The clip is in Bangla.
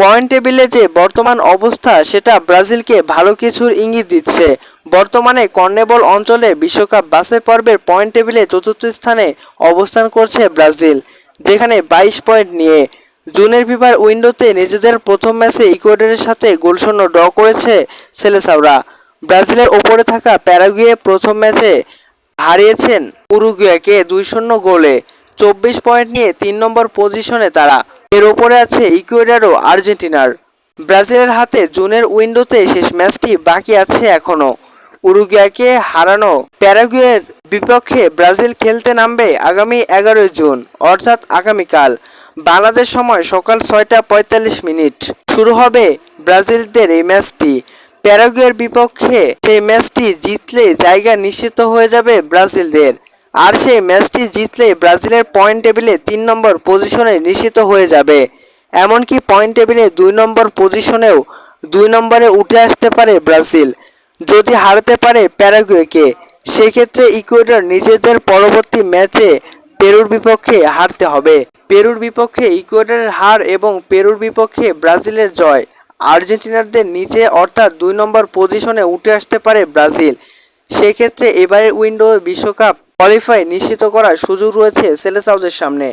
পয়েন্ট টেবিলে যে বর্তমান অবস্থা, সেটা ব্রাজিলকে ভালো কিছুর ইঙ্গিত দিচ্ছে। বর্তমানে কর্নেবল অঞ্চলে বিশ্বকাপ বাছাই পর্বের পয়েন্ট টেবিলে চতুর্থ স্থানে অবস্থান করছে ব্রাজিল, যেখানে বাইশ পয়েন্ট নিয়ে। জুনের ফিফার উইন্ডোতে নিজেদের প্রথম ম্যাচে ইকুয়েডরের সাথে গোলশূন্য ড্র করেছে সেলেসাওরা। ব্রাজিলের ওপরে থাকা প্যারাগুয়ে প্রথম ম্যাচে হারিয়েছেন উরুগুয়েকে দুই শূন্য গোলে। চব্বিশ পয়েন্ট নিয়ে তিন নম্বর পজিশনে তারা। এর ওপরে আছে ইকুয়েডর ও আর্জেন্টিনার। ব্রাজিলের হাতে জুনের উইন্ডোতে শেষ ম্যাচটি বাকি আছে এখনও উরুগুয়াকে হারানো প্যারাগুয়ের বিপক্ষে ব্রাজিল খেলতে নামবে আগামী এগারোই জুন, অর্থাৎ আগামীকাল। বাংলাদেশ সময় সকাল ছয়টা পঁয়তাল্লিশ মিনিট। শুরু হবে ব্রাজিলদের এই ম্যাচটি। প্যারাগুয়ের বিপক্ষে সেই ম্যাচটি জিতলে জায়গা নিশ্চিত হয়ে যাবে ব্রাজিলদের। আর সেই ম্যাচটি জিতলে ব্রাজিলের পয়েন্ট টেবিলে তিন নম্বর পজিশনে নিশ্চিত হয়ে যাবে। এমনকি পয়েন্ট টেবিলে দুই নম্বর পজিশনেও দুই নম্বরে উঠে আসতে পারে ব্রাজিল। যদি হারতে পারে প্যারাগুয়েকে, সেক্ষেত্রে ইকুয়েডর নিজেদের পরবর্তী ম্যাচে পেরুর বিপক্ষে হারতে হবে। পেরুর বিপক্ষে ইকুয়েডরের হার এবং পেরুর বিপক্ষে ব্রাজিলের জয়। আর্জেন্টিনারদের নিচে অর্থাৎ দুই নম্বর পজিশনে উঠে আসতে পারে ব্রাজিল। সেক্ষেত্রে এবারের উইন্ডো বিশ্বকাপ কোয়ালিফাই নিশ্চিত করার সুযোগ রয়েছে সেলেসাউদের সামনে।